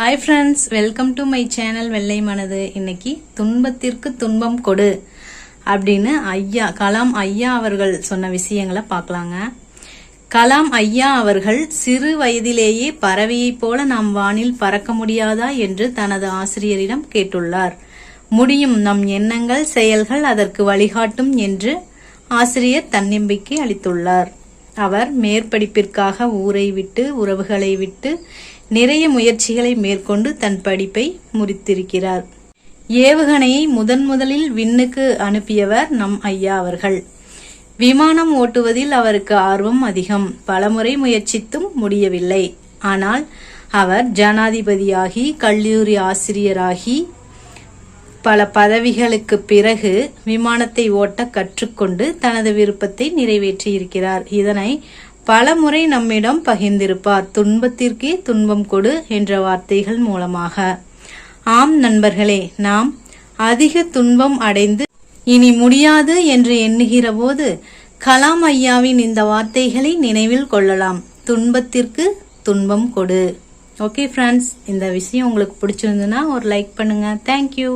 Hi friends welcome to my channel வெள்ளை மனது. இன்னைக்கு துன்பத்திற்கு துன்பம் கொடு அப்படின்னு ஐயா கலாம் ஐயா அவர்கள் சொன்ன விஷயங்களை பார்க்கலாங்க. கலாம் ஐயா அவர்கள் சிறு வயதிலேயே பறவையைப் போல நாம் வானில் பறக்க முடியாதா என்று தனது ஆசிரியரிடம் கேட்டுள்ளார். முடியும் நம் எண்ணங்கள் செயல்கள் அதற்கு வழிகாட்டும் என்று ஆசிரியர் தன்னம்பிக்கை அளித்துள்ளார். அவர் மேற்படிப்பிற்காக ஊரை விட்டு உறவுகளை விட்டு நிறைய முயற்சிகளை மேற்கொண்டு தன் படிப்பை முடித்திருக்கிறார். ஏவுகணையை முதன் முதலில் விண்ணுக்கு அனுப்பியவர் நம் ஐயா அவர்கள். விமானம் ஓட்டுவதில் அவருக்கு ஆர்வம் அதிகம். பலமுறை முயற்சித்தும் முடியவில்லை. ஆனால் அவர் ஜனாதிபதியாகி கல்லூரி ஆசிரியராகி பல பதவிகளுக்கு பிறகு விமானத்தை ஓட்ட கற்றுக்கொண்டு தனது விருப்பத்தை நிறைவேற்றியிருக்கிறார். இதனை பல முறை நம்மிடம் பகிர்ந்திருப்பார். துன்பத்திற்கே துன்பம் கொடு என்ற வார்த்தைகள் மூலமாக. ஆம் நண்பர்களே நாம் அதிக துன்பம் அடைந்து இனி முடியாது என்று எண்ணுகிற போது கலாம் ஐயாவின் இந்த வார்த்தைகளை நினைவில் கொள்ளலாம். துன்பத்திற்கு துன்பம் கொடு. ஓகே ஃப்ரெண்ட்ஸ் இந்த விஷயம் உங்களுக்கு பிடிச்சிருந்துன்னா ஒரு லைக் பண்ணுங்க. தேங்க்யூ.